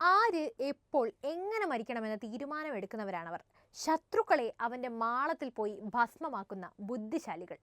ആര് എപ്പോൾ എങ്ങനെ മരിക്കണമെന്ന് തീരുമാനമെടുക്കുന്നവരാണവർ. ശത്രുക്കളെ അവന്റെ മാളത്തിൽ പോയി ഭസ്മമാക്കുന്ന ബുദ്ധിശാലികൾ.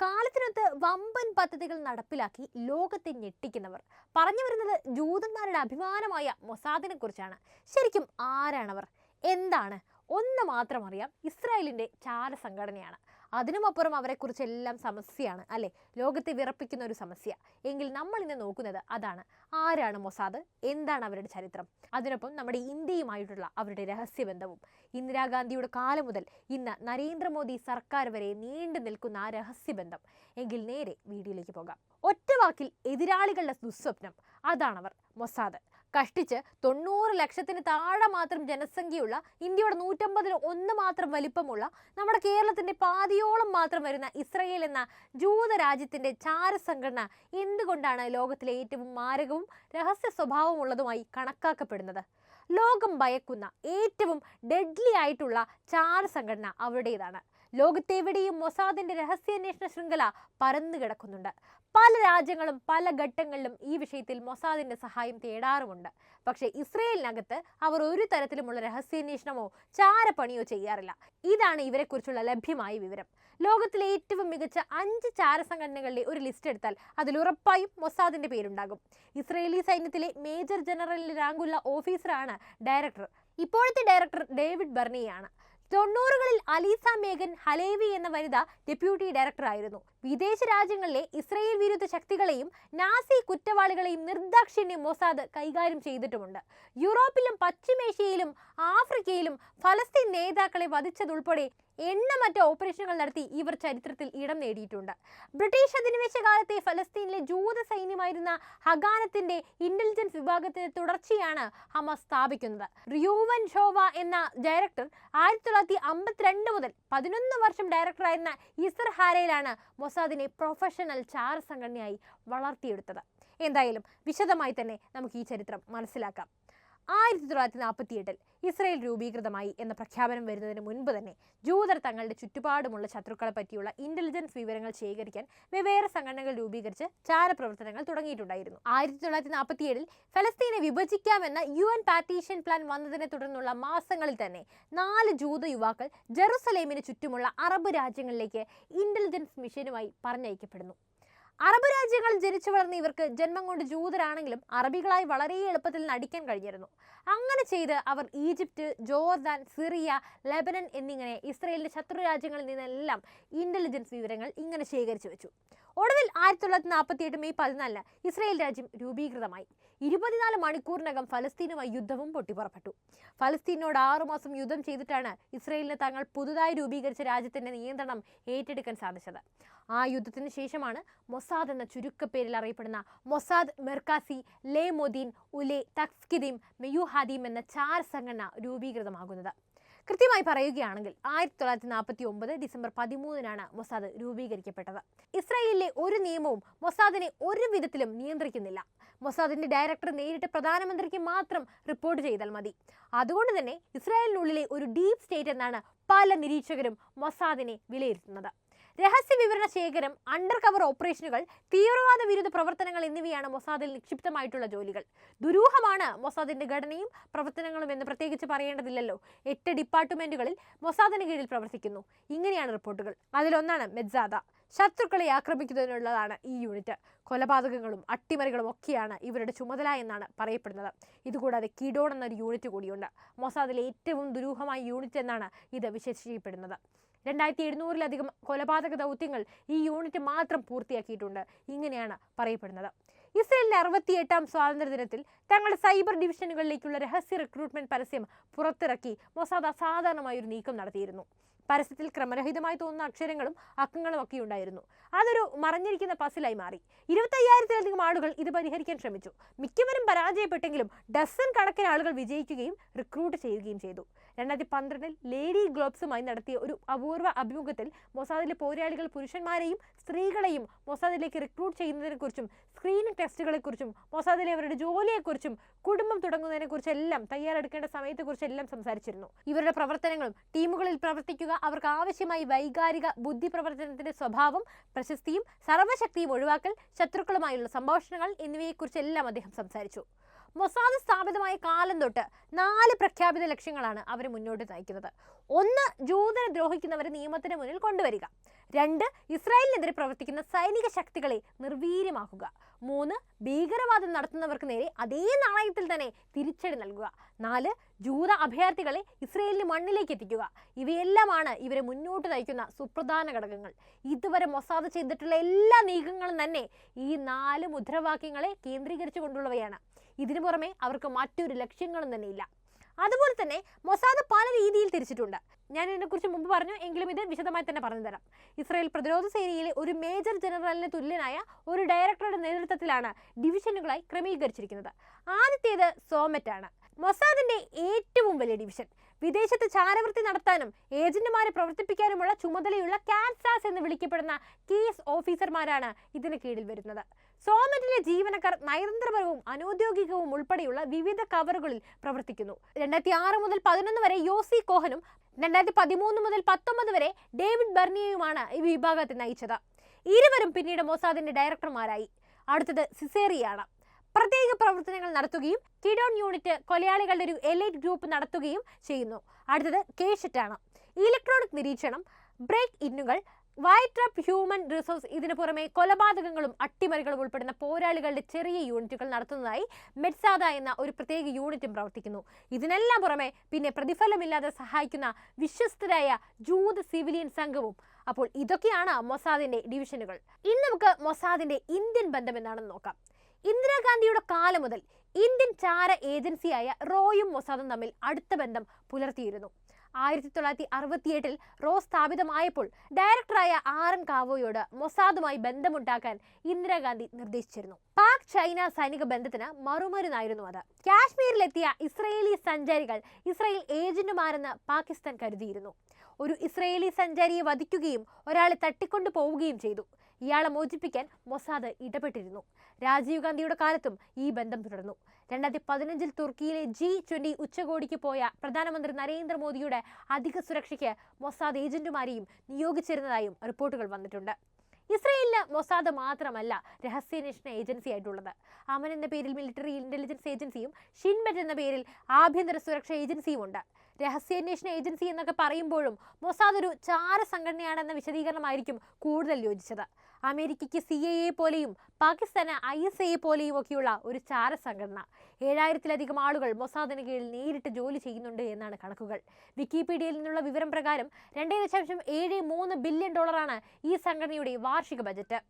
കാലത്തിനൊത്ത് വമ്പൻ പദ്ധതികൾ നടപ്പിലാക്കി ലോകത്തെ ഞെട്ടിക്കുന്നവർ. പറഞ്ഞു വരുന്നത് ജൂതന്മാരുടെ അഭിമാനമായ മൊസാദിനെ കുറിച്ചാണ്. ശരിക്കും ആരാണവർ? എന്താണ്? ഒന്ന് മാത്രം അറിയാം. ഇസ്രായേലിന്റെ ചാര സംഘടനയാണ് അതിനുമപ്പുറം അവരെക്കുറിച്ചെല്ലാം സമസ്യയാണ് അല്ലെ? ലോകത്തെ വിറപ്പിക്കുന്ന ഒരു സമസ്യ. എങ്കിൽ നമ്മൾ ഇന്ന് നോക്കുന്നത് അതാണ്. ആരാണ് മൊസാദ്? എന്താണ് അവരുടെ ചരിത്രം? അതിനൊപ്പം നമ്മുടെ ഇന്ത്യയുമായിട്ടുള്ള അവരുടെ രഹസ്യബന്ധവും. ഇന്ദിരാഗാന്ധിയുടെ കാലം മുതൽ ഇന്ന് നരേന്ദ്രമോദി സർക്കാർ വരെ നീണ്ടു നിൽക്കുന്ന ആ രഹസ്യബന്ധം. എങ്കിൽ നേരെ വീഡിയോയിലേക്ക് പോകാം. ഒറ്റവാക്കിൽ എതിരാളികളുടെ ദുസ്വപ്നം. അതാണവർ മൊസാദ്. കഷ്ടിച്ച് തൊണ്ണൂറ് ലക്ഷത്തിന് താഴെ മാത്രം ജനസംഖ്യയുള്ള ഇന്ത്യയുടെ നൂറ്റമ്പതിൽ ഒന്ന് മാത്രം വലിപ്പമുള്ള നമ്മുടെ കേരളത്തിന്റെ പാതിയോളം മാത്രം വരുന്ന ഇസ്രയേൽ എന്ന ജൂത രാജ്യത്തിന്റെ ചാരസംഘടന എന്തുകൊണ്ടാണ് ലോകത്തിലെ ഏറ്റവും മാരകവും രഹസ്യ സ്വഭാവമുള്ളതുമായി കണക്കാക്കപ്പെടുന്നത്? ലോകം ഭയക്കുന്ന ഏറ്റവും ഡെഡ്ലി ആയിട്ടുള്ള ചാര സംഘടന അവരുടേതാണ് ലോകത്തെവിടെയും മൊസാദിന്റെ രഹസ്യാന്വേഷണ ശൃംഖല പരന്നു കിടക്കുന്നുണ്ട് പല രാജ്യങ്ങളും പല ഘട്ടങ്ങളിലും ഈ വിഷയത്തിൽ മൊസാദിന്റെ സഹായം തേടാറുമുണ്ട്. പക്ഷേ ഇസ്രയേലിനകത്ത് അവർ ഒരു തരത്തിലുമുള്ള രഹസ്യാന്വേഷണമോ ചാരപ്പണിയോ ചെയ്യാറില്ല. ഇതാണ് ഇവരെക്കുറിച്ചുള്ള ലഭ്യമായ വിവരം. ലോകത്തിലെ ഏറ്റവും മികച്ച അഞ്ച് ചാര സംഘടനകളുടെ ഒരു ലിസ്റ്റ് എടുത്താൽ അതിൽ ഉറപ്പായും മൊസാദിന്റെ പേരുണ്ടാകും. ഇസ്രയേലി സൈന്യത്തിലെ മേജർ ജനറലിന്റെ റാങ്കുള്ള ഓഫീസറാണ് ഡയറക്ടർ. ഇപ്പോഴത്തെ ഡയറക്ടർ ഡേവിഡ് ബർണിയാണ്. തൊണ്ണൂറുകളിൽ അലീസ മേഗൻ ഹലേവി എന്ന വനിത ഡെപ്യൂട്ടി ഡയറക്ടർ ആയിരുന്നു വിദേശ രാജ്യങ്ങളിലെ ഇസ്രയേൽ വിരുദ്ധ ശക്തികളെയും നാസി കുറ്റവാളികളെയും നിർദാക്ഷിണ്യം മൊസാദ് കൈകാര്യം ചെയ്തിട്ടുമുണ്ട്. യൂറോപ്പിലും പശ്ചിമേഷ്യയിലും ആഫ്രിക്കയിലും ഫലസ്തീൻ നേതാക്കളെ വധിച്ചതുൾപ്പെടെ എണ്ണമറ്റ ഓപ്പറേഷനുകൾ നടത്തി ഇവർ ചരിത്രത്തിൽ ഇടം നേടിയിട്ടുണ്ട്. ബ്രിട്ടീഷ് അധിനിവേശ കാലത്തെ ഫലസ്തീനിലെ ജൂത സൈന്യമായിരുന്ന ഹഗാനത്തിന്റെ ഇന്റലിജൻസ് വിഭാഗത്തിന്റെ തുടർച്ചയാണ് ഹമാസ് സ്ഥാപിക്കുന്നത്. റിയൂവൻ ഷോവ എന്ന ഡയറക്ടർ ആയിരത്തി തൊള്ളായിരത്തി അമ്പത്തിരണ്ട് മുതൽ പതിനൊന്ന് വർഷം ഡയറക്ടറായിരുന്ന ഇസർ ഹാരയിലാണ് മൊസാദിനെ പ്രൊഫഷണൽ ചാര സംഘടനയായി വളർത്തിയെടുത്തത്. എന്തായാലും വിശദമായി തന്നെ നമുക്ക് ഈ ചരിത്രം മനസ്സിലാക്കാം. ആയിരത്തി തൊള്ളായിരത്തി നാൽപ്പത്തി എട്ടിൽ ഇസ്രയേൽ രൂപീകൃതമായി എന്ന പ്രഖ്യാപനം വരുന്നതിന് മുൻപ് തന്നെ ജൂതർ തങ്ങളുടെ ചുറ്റുപാടുമുള്ള ശത്രുക്കളെ പറ്റിയുള്ള ഇന്റലിജൻസ് വിവരങ്ങൾ ശേഖരിക്കാൻ വെവ്വേറെ സംഘടനകൾ രൂപീകരിച്ച് ചാരപ്രവർത്തനങ്ങൾ തുടങ്ങിയിട്ടുണ്ടായിരുന്നു. ആയിരത്തി തൊള്ളായിരത്തി നാൽപ്പത്തി ഏഴിൽ ഫലസ്തീനെ വിഭജിക്കാമെന്ന യു എൻ പാർട്ടീഷൻ പ്ലാൻ വന്നതിനെ തുടർന്നുള്ള മാസങ്ങളിൽ തന്നെ നാല് ജൂത യുവാക്കൾ ജെറുസലേമിന് ചുറ്റുമുള്ള അറബ് രാജ്യങ്ങളിലേക്ക് ഇന്റലിജൻസ് മിഷനുമായി പറഞ്ഞയക്കപ്പെടുന്നു. അറബ് രാജ്യങ്ങളിൽ ജനിച്ചു വളർന്ന ഇവർക്ക് ജന്മം കൊണ്ട് ജൂതരാണെങ്കിലും അറബികളായി വളരെ എളുപ്പത്തിൽ നടിക്കാൻ കഴിഞ്ഞിരുന്നു. അങ്ങനെ ചെയ്ത് അവർ ഈജിപ്റ്റ് ജോർദാൻ സിറിയ ലെബനൻ എന്നിങ്ങനെ ഇസ്രയേലിന്റെ ശത്രു രാജ്യങ്ങളിൽ നിന്നെല്ലാം ഇന്റലിജൻസ് വിവരങ്ങൾ ഇങ്ങനെ ശേഖരിച്ചു വെച്ചു. ഒടുവിൽ ആയിരത്തി തൊള്ളായിരത്തി നാൽപ്പത്തി എട്ട് മെയ് പതിനാലിന് ഇസ്രായേൽ രാജ്യം രൂപീകൃതമായി. ഇരുപത്തിനാല് മണിക്കൂറിനകം ഫലസ്തീനുമായി യുദ്ധവും പൊട്ടിപ്പുറപ്പെട്ടു. ഫലസ്തീനോട് ആറുമാസം യുദ്ധം ചെയ്തിട്ടാണ് ഇസ്രയേലിന് തങ്ങൾ പുതുതായി രൂപീകരിച്ച രാജ്യത്തിന്റെ നിയന്ത്രണം ഏറ്റെടുക്കാൻ സാധിച്ചത്. ആ യുദ്ധത്തിന് ശേഷമാണ് മൊസാദ് എന്ന ചുരുക്കപ്പേരിൽ അറിയപ്പെടുന്ന മൊസാദ് മെർക്കാസി ലേ മൊദീൻ ഉലെ തക്സ്കിദീം മെയുഹാദീം എന്ന ചാർ സംഘടന രൂപീകൃതമാകുന്നത്. കൃത്യമായി പറയുകയാണെങ്കിൽ ആയിരത്തി തൊള്ളായിരത്തി നാൽപ്പത്തി ഒമ്പത് ഡിസംബർ പതിമൂന്നിനാണ് മൊസാദ് രൂപീകരിക്കപ്പെട്ടത്. ഇസ്രായേലിലെ ഒരു നിയമവും മൊസാദിനെ ഒരു വിധത്തിലും നിയന്ത്രിക്കുന്നില്ല. മൊസാദിന്റെ ഡയറക്ടർ നേരിട്ട് പ്രധാനമന്ത്രിക്ക് മാത്രം റിപ്പോർട്ട് ചെയ്താൽ മതി. അതുകൊണ്ട് തന്നെ ഇസ്രായേലിനുള്ളിലെ ഒരു ഡീപ് സ്റ്റേറ്റ് എന്നാണ് പല നിരീക്ഷകരും മൊസാദിനെ വിലയിരുത്തുന്നത്. രഹസ്യ വിവരണ ശേഖരം അണ്ടർ കവർ ഓപ്പറേഷനുകൾ തീവ്രവാദ വിരുദ്ധ പ്രവർത്തനങ്ങൾ എന്നിവയാണ് മൊസാദിൽ നിക്ഷിപ്തമായിട്ടുള്ള ജോലികൾ. ദുരൂഹമാണ് മൊസാദിന്റെ ഘടനയും പ്രവർത്തനങ്ങളും എന്ന് പ്രത്യേകിച്ച് പറയേണ്ടതില്ലല്ലോ. എട്ട് ഡിപ്പാർട്ട്മെന്റുകളിൽ മൊസാദിന് കീഴിൽ പ്രവർത്തിക്കുന്നു. ഇങ്ങനെയാണ് റിപ്പോർട്ടുകൾ. അതിലൊന്നാണ് മെഡ്സാദ ശത്രുക്കളെ ആക്രമിക്കുന്നതിനുള്ളതാണ് ഈ യൂണിറ്റ്. കൊലപാതകങ്ങളും അട്ടിമറികളും ഒക്കെയാണ് ഇവരുടെ ചുമതല എന്നാണ് പറയപ്പെടുന്നത്. ഇതുകൂടാതെ കിഡോൺ എന്നൊരു യൂണിറ്റ് കൂടിയുണ്ട്. മൊസാദിലെ ഏറ്റവും ദുരൂഹമായ യൂണിറ്റ് എന്നാണ് ഇത് വിശേഷിക്കപ്പെടുന്നത് രണ്ടായിരത്തി എഴുന്നൂറിലധികം കൊലപാതക ദൗത്യങ്ങൾ ഈ യൂണിറ്റ് മാത്രം പൂർത്തിയാക്കിയിട്ടുണ്ട്. ഇങ്ങനെയാണ് പറയപ്പെടുന്നത്. ഇസ്രയേലിന്റെ അറുപത്തിയെട്ടാം സ്വാതന്ത്ര്യ ദിനത്തിൽ തങ്ങളുടെ സൈബർ ഡിവിഷനുകളിലേക്കുള്ള രഹസ്യ റിക്രൂട്ട്മെന്റ് പരസ്യം പുറത്തിറക്കി മൊസാദ് അസാധാരണമായ ഒരു നീക്കം നടത്തിയിരുന്നു. പരസ്യത്തിൽ ക്രമരഹിതമായി തോന്നുന്ന അക്ഷരങ്ങളും അക്കങ്ങളും ഒക്കെ ഉണ്ടായിരുന്നു. അതൊരു മറഞ്ഞിരിക്കുന്ന പസിലായി മാറി. ഇരുപത്തയ്യായിരത്തിലധികം ആളുകൾ ഇത് പരിഹരിക്കാൻ ശ്രമിച്ചു. മിക്കവരും പരാജയപ്പെട്ടെങ്കിലും ഡസൻ കണക്കിന് ആളുകൾ വിജയിക്കുകയും റിക്രൂട്ട് ചെയ്യുകയും ചെയ്തു. രണ്ടായിരത്തി പന്ത്രണ്ടിൽ ലേഡി ഗ്ലോബ്സുമായി നടത്തിയ ഒരു അപൂർവ അഭിമുഖത്തിൽ മൊസാദിലെ പോരാളികൾ പുരുഷന്മാരെയും സ്ത്രീകളെയും മൊസാദിലേക്ക് റിക്രൂട്ട് ചെയ്യുന്നതിനെക്കുറിച്ചും സ്ക്രീനിംഗ് ടെസ്റ്റുകളെക്കുറിച്ചും മൊസാദിലെ അവരുടെ ജോലിയെക്കുറിച്ചും കുടുംബം തുടങ്ങുന്നതിനെക്കുറിച്ചെല്ലാം തയ്യാറെടുക്കേണ്ട സമയത്തെക്കുറിച്ചെല്ലാം സംസാരിച്ചിരുന്നു. ഇവരുടെ പ്രവർത്തനങ്ങളും ടീമുകളിൽ പ്രവർത്തിക്കുക അവർക്ക് ആവശ്യമായി വൈകാരിക ബുദ്ധി പ്രവർത്തനത്തിന്റെ സ്വഭാവം പ്രശസ്തിയും സർവശക്തിയും ഒഴിവാക്കൽ ശത്രുക്കളുമായുള്ള സംഭാഷണങ്ങൾ എന്നിവയെക്കുറിച്ചെല്ലാം അദ്ദേഹം സംസാരിച്ചു. മൊസാദ് സ്ഥാപിതമായ കാലം തൊട്ട് നാല് പ്രഖ്യാപിത ലക്ഷ്യങ്ങളാണ് അവരെ മുന്നോട്ട് നയിക്കുന്നത്. ഒന്ന് ജൂതനെ ദ്രോഹിക്കുന്നവരെ നിയമത്തിന് മുന്നിൽ കൊണ്ടുവരിക. രണ്ട് ഇസ്രായേലിനെതിരെ പ്രവർത്തിക്കുന്ന സൈനിക ശക്തികളെ നിർവീര്യമാക്കുക. മൂന്ന് ഭീകരവാദം നടത്തുന്നവർക്ക് നേരെ അതേ നാണയത്തിൽ തന്നെ തിരിച്ചടി നൽകുക. നാല് ജൂത അഭയാർത്ഥികളെ ഇസ്രയേലിന് മണ്ണിലേക്ക് എത്തിക്കുക. ഇവയെല്ലാമാണ് ഇവരെ മുന്നോട്ട് നയിക്കുന്ന സുപ്രധാന ഘടകങ്ങൾ. ഇതുവരെ മൊസാദ് ചെയ്തിട്ടുള്ള എല്ലാ നീക്കങ്ങളും തന്നെ ഈ നാല് മുദ്രാവാക്യങ്ങളെ കേന്ദ്രീകരിച്ചു കൊണ്ടുള്ളവയാണ് ഇതിനു പുറമെ അവർക്ക് മറ്റൊരു ലക്ഷ്യങ്ങളും തന്നെ ഇല്ല അതുപോലെ തന്നെ മൊസാദ് പല രീതിയിൽ തിരിച്ചിട്ടുണ്ട്. ഞാൻ ഇതിനെക്കുറിച്ച് മുമ്പ് പറഞ്ഞു എങ്കിലും ഇത് വിശദമായി തന്നെ പറഞ്ഞു തരാം. ഇസ്രായേൽ പ്രതിരോധ സേനയിലെ ഒരു മേജർ ജനറലിന് തുല്യനായ ഒരു ഡയറക്ടറുടെ നേതൃത്വത്തിലാണ് ഡിവിഷനുകളായി ക്രമീകരിച്ചിരിക്കുന്നത്. ആദ്യത്തേത് സോമറ്റ് ആണ് മൊസാദിന്റെ ഏറ്റവും വലിയ ഡിവിഷൻ വിദേശത്ത് ചാരവൃത്തി നടത്താനും ഏജന്റുമാരെ പ്രവർത്തിപ്പിക്കാനുമുള്ള ചുമതലയുള്ള കാൻസാസ് എന്ന് വിളിക്കപ്പെടുന്ന കേസ് ഓഫീസർമാരാണ് ഇതിന് കീഴിൽ വരുന്നത്. സോമറ്റിലെ ജീവനക്കാർ നയതന്ത്രപരവും അനൌദ്യോഗികവും ഉൾപ്പെടെയുള്ള വിവിധ കവറുകളിൽ പ്രവർത്തിക്കുന്നു. രണ്ടായിരത്തി ആറ് മുതൽ പതിനൊന്ന് വരെ യോസി കോഹനും രണ്ടായിരത്തി പതിമൂന്ന് മുതൽ പത്തൊമ്പത് വരെ ഡേവിഡ് ബർണിയയുമാണ് ഈ വിഭാഗത്തെ നയിച്ചത്. ഇരുവരും പിന്നീട് മൊസാദിന്റെ ഡയറക്ടർമാരായി. അടുത്തത് സിസേറിയാണ് പ്രത്യേക പ്രവർത്തനങ്ങൾ നടത്തുകയും കിഡോൺ യൂണിറ്റ് കൊലയാളികളുടെ ഒരു എലൈറ്റ് ഗ്രൂപ്പ് നടത്തുകയും ചെയ്യുന്നു. അടുത്തത് കേഷറ്റാണ്. ഇലക്ട്രോണിക് നിരീക്ഷണം ബ്രേക്ക് ഇന്നുകൾ വൈട്രപ്പ് ഹ്യൂമൻ റിസോഴ്സ് ഇതിനു പുറമെ കൊലപാതകങ്ങളും അട്ടിമറികളും ഉൾപ്പെടുന്ന പോരാളികളുടെ ചെറിയ യൂണിറ്റുകൾ നടത്തുന്നതായി മെഡ്സാദ എന്ന ഒരു പ്രത്യേക യൂണിറ്റും പ്രവർത്തിക്കുന്നു. ഇതിനെല്ലാം പുറമെ പിന്നെ പ്രതിഫലമില്ലാതെ സഹായിക്കുന്ന വിശ്വസ്തരായ ജൂത് സിവിലിയൻ സംഘവും. അപ്പോൾ ഇതൊക്കെയാണ് മൊസാദിന്റെ ഡിവിഷനുകൾ ഇന്ന് നമുക്ക് മൊസാദിന്റെ ഇന്ത്യൻ ബന്ധം എന്താണെന്ന് നോക്കാം. ഇന്ദിരാഗാന്ധിയുടെ കാലം മുതൽ ഇന്ത്യൻ ചാര ഏജൻസിയായ റോയും മൊസാദും തമ്മിൽ അടുത്ത ബന്ധം പുലർത്തിയിരുന്നു. ആയിരത്തി തൊള്ളായിരത്തി അറുപത്തിയെട്ടിൽ റോ സ്ഥാപിതമായപ്പോൾ ഡയറക്ടറായ ആർ എൻ കാവോയോട് മൊസാദുമായി ബന്ധമുണ്ടാക്കാൻ ഇന്ദിരാഗാന്ധി നിർദ്ദേശിച്ചിരുന്നു. പാക് ചൈന സൈനിക ബന്ധത്തിന് മറുമരുന്നായിരുന്നു അത്. കാശ്മീരിലെത്തിയ ഇസ്രയേലി സഞ്ചാരികൾ ഇസ്രയേൽ ഏജന്റുമാരെന്ന് പാകിസ്ഥാൻ കരുതിയിരുന്നു. ഒരു ഇസ്രയേലി സഞ്ചാരിയെ വധിക്കുകയും ഒരാളെ തട്ടിക്കൊണ്ടു പോവുകയും ചെയ്തു. ഇയാളെ മോചിപ്പിക്കാൻ മൊസാദ് ഇടപെട്ടിരുന്നു. രാജീവ് ഗാന്ധിയുടെ കാലത്തും ഈ ബന്ധം തുടർന്നു. രണ്ടായിരത്തി പതിനഞ്ചിൽ തുർക്കിയിലെ ജി ട്വന്റി ഉച്ചകോടിക്ക് പോയ പ്രധാനമന്ത്രി നരേന്ദ്രമോദിയുടെ അധിക സുരക്ഷയ്ക്ക് മൊസാദ് ഏജന്റുമാരെയും നിയോഗിച്ചിരുന്നതായും റിപ്പോർട്ടുകൾ വന്നിട്ടുണ്ട്. ഇസ്രയേലിന് മൊസാദ് മാത്രമല്ല രഹസ്യാന്വേഷണ ഏജൻസി ആയിട്ടുള്ളത്. അമൻ എന്ന പേരിൽ മിലിറ്ററി ഇന്റലിജൻസ് ഏജൻസിയും ഷിൻമെറ്റ് എന്ന പേരിൽ ആഭ്യന്തര സുരക്ഷാ ഏജൻസിയും ഉണ്ട് രഹസ്യാന്വേഷണ ഏജൻസി എന്നൊക്കെ പറയുമ്പോഴും മൊസാദ് ഒരു ചാര സംഘടനയാണെന്ന വിശദീകരണമായിരിക്കും കൂടുതൽ യോജിച്ചത്. അമേരിക്കയ്ക്ക് സി എ എ പോലെയും പാകിസ്ഥാന് ഐ എസ് എ പോലെയും ഒക്കെയുള്ള ഒരു ചാര സംഘടന ഏഴായിരത്തിലധികം ആളുകൾ മൊസാദിന് കീഴിൽ നേരിട്ട് ജോലി ചെയ്യുന്നുണ്ട് എന്നാണ് കണക്കുകൾ. വിക്കിപീഡിയയിൽ നിന്നുള്ള വിവരം പ്രകാരം രണ്ടേ ദശാംശം ഏഴ് മൂന്ന് ബില്യൺ ഡോളറാണ് ഈ സംഘടനയുടെ വാർഷിക ബജറ്റ്.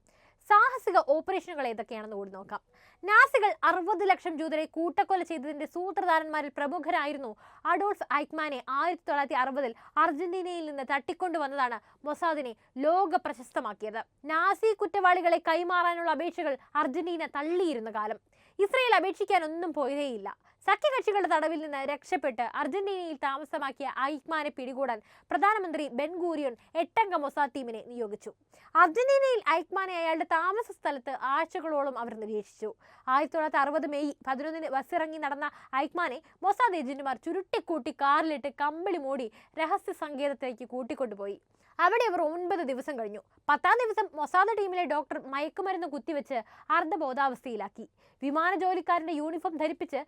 സാഹസിക ഓപ്പറേഷനുകൾ ഏതൊക്കെയാണെന്ന് കൂടി നോക്കാം. നാസികൾ അറുപത് ലക്ഷം ജൂതരെ കൂട്ടക്കൊല ചെയ്തതിന്റെ സൂത്രധാരന്മാരിൽ പ്രമുഖരായിരുന്നു അഡോൾഫ് ഐക്മാനെ ആയിരത്തി തൊള്ളായിരത്തി അറുപതിൽ അർജന്റീനയിൽ നിന്ന് തട്ടിക്കൊണ്ടുവന്നതാണ് മൊസാദിനെ ലോക പ്രശസ്തമാക്കിയത് നാസി കുറ്റവാളികളെ കൈമാറാനുള്ള അപേക്ഷകൾ അർജന്റീന തള്ളിയിരുന്ന കാലം. ഇസ്രയേൽ അപേക്ഷിക്കാനൊന്നും പോയതേയില്ല. സഖ്യകക്ഷികളുടെ തടവിൽ നിന്ന് രക്ഷപ്പെട്ട് അർജന്റീനയിൽ താമസമാക്കിയ ഐക്മാനെ പിടികൂടാൻ പ്രധാനമന്ത്രി ബെൻഗൂരിയൻ എട്ടംഗ മൊസാദ് ടീമിനെ നിയോഗിച്ചു. അർജന്റീനയിൽ ഐക്മാനെ അയാളുടെ താമസ സ്ഥലത്ത് ആഴ്ചകളോളം അവർ നിരീക്ഷിച്ചു. ആയിരത്തി തൊള്ളായിരത്തി അറുപത് മെയ് പതിനൊന്നിന് ബസ്സിറങ്ങി നടന്ന ഐക്മാനെ മൊസാദ് ഏജന്റുമാർ ചുരുട്ടിക്കൂട്ടി കാറിലിട്ട് കമ്പിളി മൂടി രഹസ്യ സങ്കേതത്തിലേക്ക് കൂട്ടിക്കൊണ്ടുപോയി. അവിടെ അവർ ഒൻപത് ദിവസം കഴിഞ്ഞു. പത്താം ദിവസം മൊസാദ് ടീമിലെ ഡോക്ടർ മയക്കുമരുന്ന് കുത്തിവെച്ച് അർദ്ധബോധാവസ്ഥയിലാക്കി. വിമാന ജോലിക്കാരന്റെ യൂണിഫോം ധരിപ്പിച്ച്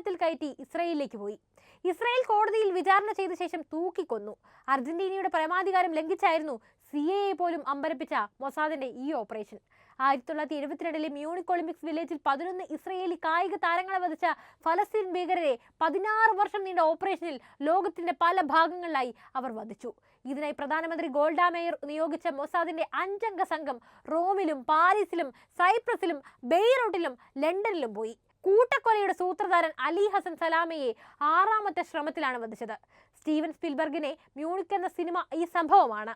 വിമാനത്തിൽ കയറ്റി ഇസ്രയേലിലേക്ക് പോയി. ഇസ്രായേൽ കോടതിയിൽ വിചാരണ ചെയ്ത ശേഷം തൂക്കിക്കൊന്നു. അർജന്റീനയുടെ പരമാധികാരം ലംഘിച്ചായിരുന്നു സി എ പോലും അമ്പരപ്പിച്ച മൊസാദിന്റെ ഈ ഓപ്പറേഷൻ. ആയിരത്തി തൊള്ളായിരത്തി എഴുപത്തിരണ്ടിലെ മ്യൂണിക് ഒളിമ്പിക്സ് വില്ലേജിൽ പതിനൊന്ന് ഇസ്രയേലി കായിക താരങ്ങളെ വധിച്ച ഫലസ്തീൻ ഭീകരരെ പതിനാറ് വർഷം നീണ്ട ഓപ്പറേഷനിൽ ലോകത്തിന്റെ പല ഭാഗങ്ങളിലായി അവർ വധിച്ചു. ഇതിനായി പ്രധാനമന്ത്രി ഗോൾഡ മേയർ നിയോഗിച്ച മൊസാദിന്റെ അഞ്ചംഗ സംഘം റോമിലും പാരീസിലും സൈപ്രസിലും ബെയ്റൂട്ടിലും ലണ്ടനിലും പോയി. കൂട്ടക്കൊലയുടെ സൂത്രധാരൻ അലി ഹസൻ സലാമയെ ആറാമത്തെ ശ്രമത്തിലാണ് വധിച്ചത്. സ്റ്റീവൻ സ്പിൽബർഗിനെ മ്യൂണിക് എന്ന സിനിമ ഈ സംഭവമാണ്.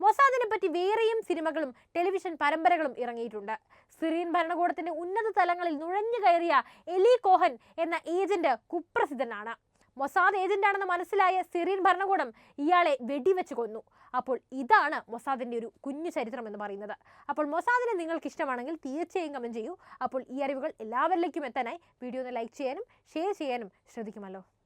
മൊസാദിനെ പറ്റി വേറെയും സിനിമകളും ടെലിവിഷൻ പരമ്പരകളും ഇറങ്ങിയിട്ടുണ്ട്. സിറിയൻ ഭരണകൂടത്തിന്റെ ഉന്നത തലങ്ങളിൽ നുഴഞ്ഞു കയറിയ എലി കോഹൻ എന്ന ഏജന്റ് കുപ്രസിദ്ധനാണ്. മൊസാദ് ഏജന്റാണെന്ന് മനസ്സിലായ സിറിയൻ ഭരണകൂടം ഇയാളെ വെടിവെച്ച് കൊന്നു. അപ്പോൾ ഇതാണ് മൊസാദിന്റെ ഒരു കുഞ്ഞു ചരിത്രം എന്ന് പറയുന്നത്. അപ്പോൾ മൊസാദിനെ നിങ്ങൾക്ക് ഇഷ്ടമാണെങ്കിൽ തീർച്ചയായും കമന്റ് ചെയ്യൂ. അപ്പോൾ ഈ അറിവുകൾ എല്ലാവരിലേക്കും എത്താനായി. വീഡിയോ ഒന്ന് ലൈക്ക് ചെയ്യാനും ഷെയർ ചെയ്യാനും ശ്രദ്ധിക്കുമല്ലോ.